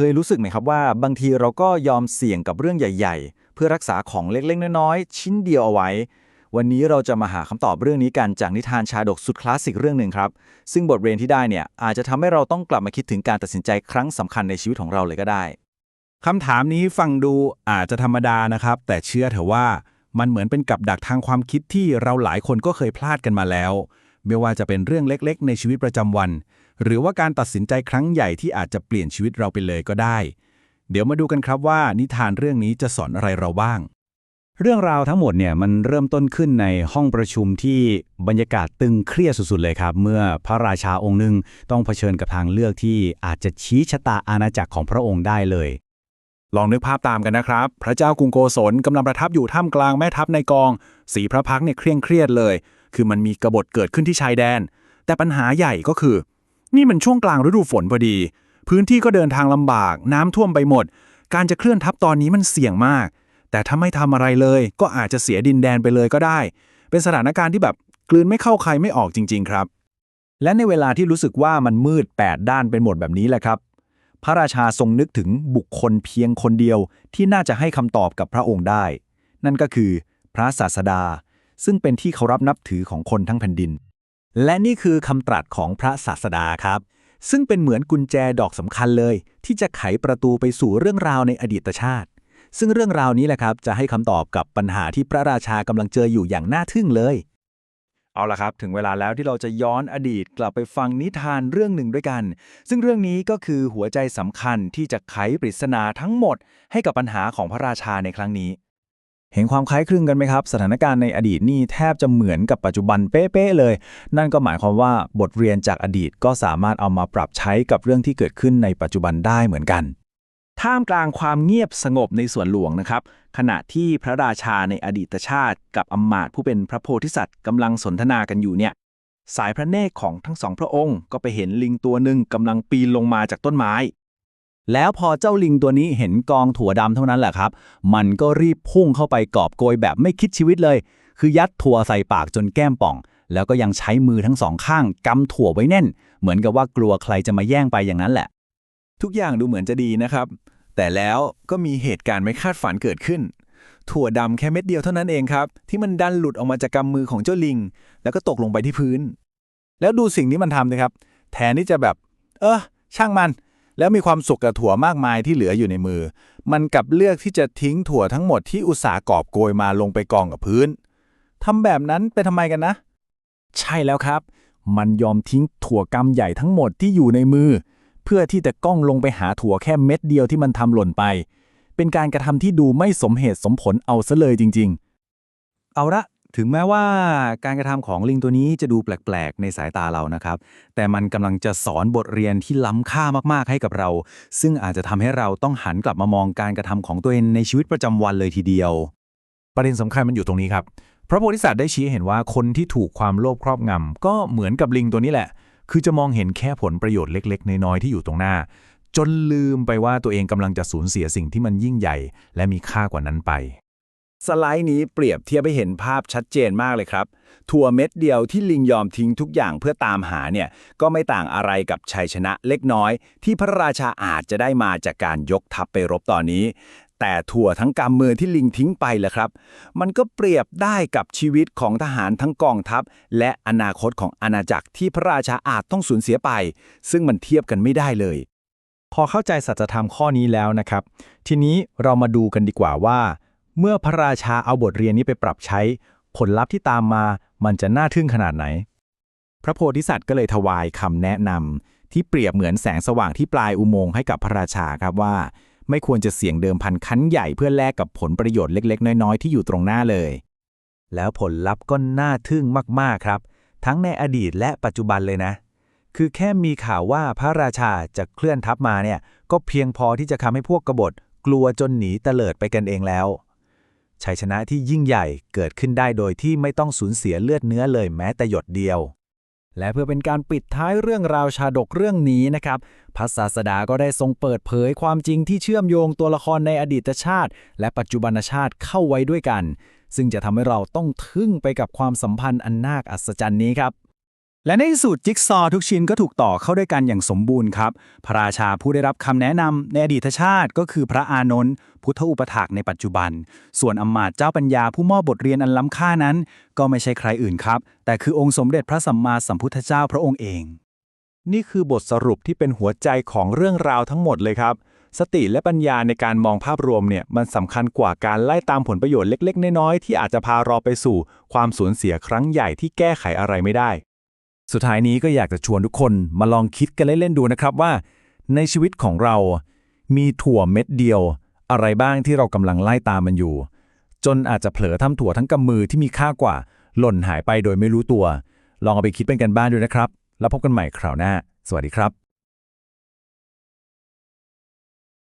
เคยรู้สึกไหมครับว่า บางทีเราก็ยอมเสี่ยงกับเรื่องใหญ่ ๆ เพื่อรักษาของเล็กๆ น้อยๆ ชิ้นเดียวเอาไว้ วันนี้เราจะมาหาคำตอบเรื่องนี้กันจากนิทานชาดกสุดคลาสสิกเรื่องหนึ่งครับ ซึ่งบทเรียนที่ได้เนี่ยอาจจะทำให้เราต้องกลับมาคิดถึงการตัดสินใจครั้งสำคัญในชีวิตของเราเลยก็ได้คำถามนี้ฟังดูอาจจะธรรมดานะครับ แต่เชื่อเถอะว่ามันเหมือนเป็นกับดักทางความคิดที่เราหลายคนก็เคยพลาดกันมาแล้ว ไม่ว่าจะเป็นเรื่องเล็กๆ ในชีวิตประจำวัน หรือว่าการตัดสินใจครั้งใหญ่ที่อาจจะเปลี่ยนชีวิตเราไปเลยก็ได้ เดี๋ยวมาดูกันครับว่านิทานเรื่องนี้จะสอนอะไรเราบ้าง เรื่องราวทั้งหมดเนี่ยมันเริ่มต้นขึ้นในห้องประชุมที่บรรยากาศตึงเครียดสุดๆเลยครับ เมื่อพระราชาองค์หนึ่งต้องเผชิญกับทางเลือกที่อาจจะชี้ชะตาอาณาจักรของพระองค์ได้เลยลองนึกภาพตามกันนะครับ พระเจ้ากรุงโกศลกำลังประทับอยู่ท่ามกลางแม่ทัพในกอง สีพระพักเนี่ยเคร่งเครียดเลย คือมันมีกบฏเกิดขึ้นที่ชายแดน แต่ปัญหาใหญ่ก็คือ นี่มันช่วงกลางฤดูฝนพอดี พื้นที่ก็เดินทางลำบาก น้ำท่วมไปหมด การจะเคลื่อนทัพตอนนี้มันเสี่ยงมาก แต่ถ้าไม่ทำอะไรเลย ก็อาจจะเสียดินแดนไปเลยก็ได้ เป็นสถานการณ์ที่แบบกลืนไม่เข้าใครไม่ออกจริง ๆ ครับ และในเวลาที่รู้สึกว่ามันมืด 8 ด้านเป็นหมดแบบนี้แหละครับ พระราชาทรงนึกถึงบุคคลเพียงคนเดียวที่น่าจะให้คำตอบกับพระองค์ได้ นั่นก็คือพระศาสดา ซึ่งเป็นที่เคารพนับถือของคนทั้งแผ่นดิน และนี่คือคำตรัสของพระศาสดาครับ ซึ่งเป็นเหมือนกุญแจดอกสำคัญเลย ที่จะไขประตูไปสู่เรื่องราวในอดีตชาติ ซึ่งเรื่องราวนี้แหละครับ จะให้คำตอบกับปัญหาที่พระราชากำลังเจออยู่อย่างน่าทึ่งเลย เอาละครับ ถึงเวลาแล้วที่เราจะย้อนอดีตกลับไปฟังนิทานเรื่องหนึ่งด้วยกัน ซึ่งเรื่องนี้ก็คือหัวใจสำคัญที่จะไขปริศนาทั้งหมด ให้กับปัญหาของพระราชาในครั้งนี้ เห็นความคล้ายคลึงกันไหมครับ สถานการณ์ในอดีตนี่แทบจะเหมือนกับปัจจุบันเป๊ะๆเลย นั่นก็หมายความว่าบทเรียนจากอดีตก็สามารถเอามาปรับใช้กับเรื่องที่เกิดขึ้นในปัจจุบันได้เหมือนกัน ท่ามกลางความเงียบสงบในสวนหลวงนะครับ ขณะที่พระราชาในอดีตชาติ กับอำมาตผู้เป็นพระโพธิสัตว์กำลังสนทนากันอยู่เนี่ย สายพระเนตรของทั้งสองพระองค์ ก็ไปเห็นลิงตัวหนึ่งกำลังปีนลงมาจากต้นไม้ แล้วพอเจ้าลิงตัวนี้เห็นกองถั่วดำเท่านั้นแหละครับ มันก็รีบพุ่งเข้าไปกอบโกยแบบไม่คิดชีวิตเลย คือยัดถั่วใส่ปากจนแก้มป่อง แล้วก็ยังใช้มือทั้งสองข้างกำถั่วไว้แน่น เหมือนกับว่ากลัวใครจะมาแย่งไปอย่างนั้นแหละ ทุกอย่างดูเหมือนจะดีนะครับ แต่แล้วก็มีเหตุการณ์ไม่คาดฝันเกิดขึ้น ถั่วดำแค่เม็ดเดียวเท่านั้นเองครับ ที่มันดันหลุดออกมาจากกำมือของเจ้าลิง แล้วก็ตกลงไปที่พื้น แล้วดูสิ่งที่มันทำนะครับ แทนที่จะแบบ เออช่างมัน แล้วมีความสุขกับถั่วมากมายที่เหลืออยู่ในมือ มันกลับเลือกที่จะทิ้งถั่วทั้งหมดที่อุตสาหกอบโกยมาลงไปกองกับพื้นทำแบบนั้นไปทำไมกันนะ ใช่แล้วครับ มันยอมทิ้งถั่วกำใหญ่ทั้งหมดที่อยู่ในมือ เพื่อที่จะก้องลงไปหาถั่วแค่เม็ดเดียวที่มันทำหล่นไป เป็นการกระทำที่ดูไม่สมเหตุสมผลเอาซะเลยจริง ๆ เอาละ ถึงแม้ว่าการกระทำของลิงตัวนี้จะดูแปลกๆ ในสายตาเรานะครับ แต่มันกำลังจะสอนบทเรียนที่ล้ำค่ามากๆ ให้กับเรา ซึ่งอาจจะทำให้เราต้องหันกลับมามองการกระทำของตัวเองในชีวิตประจำวันเลยทีเดียว ประเด็นสำคัญมันอยู่ตรงนี้ครับ พระโพธิสัตว์ได้ชี้ให้เห็นว่าคนที่ถูกความโลภครอบงำก็เหมือนกับลิงตัวนี้แหละ คือจะมองเห็นแค่ผลประโยชน์เล็กๆ น้อยๆ ที่อยู่ตรงหน้า จนลืมไปว่าตัวเองกำลังจะสูญเสียสิ่งที่มันยิ่งใหญ่ และมีค่ากว่านั้นไป สไลด์นี้เปรียบเทียบให้เห็นภาพชัดเจนมากเลยครับถั่วเม็ดเดียวที่ลิงยอมทิ้งทุกอย่างเพื่อตามหาเนี่ยก็ไม่ต่างอะไรกับชัยชนะเล็กน้อย ที่พระราชาอาจจะได้มาจากการยกทัพไปรบตอนนี้ แต่ถั่วทั้งกำมือที่ลิงทิ้งไปแหละครับ มันก็เปรียบได้กับชีวิตของทหารทั้งกองทัพ และอนาคตของอาณาจักรที่พระราชาอาจต้องสูญเสียไป ซึ่งมันเทียบกันไม่ได้เลย พอเข้าใจสัจธรรมข้อนี้แล้วนะครับ ทีนี้เรามาดูกันดีกว่าว่า เมื่อพระราชาเอาบทเรียนนี้ไปปรับใช้ ผลลัพธ์ที่ตามมามันจะน่าทึ่งขนาดไหน พระโพธิสัตว์ก็เลยถวายคำแนะนำที่เปรียบเหมือนแสงสว่างที่ปลายอุโมงค์ให้กับพระราชาครับว่า ไม่ควรจะเสี่ยงเดิมพันคั้นใหญ่เพื่อแลกกับผลประโยชน์เล็ก ๆ น้อย ๆ ที่อยู่ตรงหน้าเลย แล้วผลลัพธ์ก็น่าทึ่งมากๆครับ ทั้งในอดีตและปัจจุบันเลยนะ คือแค่มีข่าวว่าพระราชาจะเคลื่อนทัพมาเนี่ยก็เพียงพอที่จะทำให้พวกกบฏกลัวจนหนีเตลิดไปกันเองแล้ว ชัยชนะที่ยิ่งใหญ่เกิดขึ้นได้โดยที่ไม่ต้องสูญเสียเลือดเนื้อเลยแม้แต่หยดเดียว และเพื่อเป็นการปิดท้ายเรื่องราวชาดกเรื่องนี้นะครับพระศาสดาก็ได้ทรงเปิดเผยความจริงที่เชื่อมโยงตัวละครในอดีตชาติ และปัจจุบันชาติเข้าไว้ด้วยกัน ซึ่งจะทำให้เราต้องทึ่งไปกับความสัมพันธ์อันนาคอัศจรรย์นี้ครับ และในที่สุดจิ๊กซอว์ทุกชิ้นก็ถูกต่อเข้าด้วยกันอย่างสมบูรณ์ครับ พระราชาผู้ได้รับคำแนะนำในอดีตชาติก็คือพระอานนท์พุทธอุปถากในปัจจุบัน ส่วนอำมาต์เจ้าปัญญาผู้มอบบทเรียนอันล้ำค่านั้น ก็ไม่ใช่ใครอื่นครับ แต่คือองค์สมเด็จพระสัมมาสัมพุทธเจ้าพระองค์เอง นี่คือบทสรุปที่เป็นหัวใจของเรื่องราวทั้งหมดเลยครับ สติและปัญญาในการมองภาพรวมเนี่ยมันสำคัญกว่าการไล่ตามผลประโยชน์เล็ก ๆ น้อยๆที่อาจจะพาเราไปสู่ ความสูญเสียครั้งใหญ่ที่แก้ไขอะไรไม่ได้ สุดท้ายนี้ก็อยากจะชวนทุกคนมาลองคิดกันเล่นๆดูนะครับว่า ในชีวิตของเรา มีถั่วเม็ดเดียว อะไรบ้างที่เรากำลังไล่ตามมันอยู่ จนอาจจะเผลอทำถั่วทั้งกำมือที่มีค่ากว่า หล่นหายไปโดยไม่รู้ตัว ลองเอาไปคิดเป็นกันบ้านดูนะครับ แล้วพบกันใหม่คราวหน้า สวัสดีครับ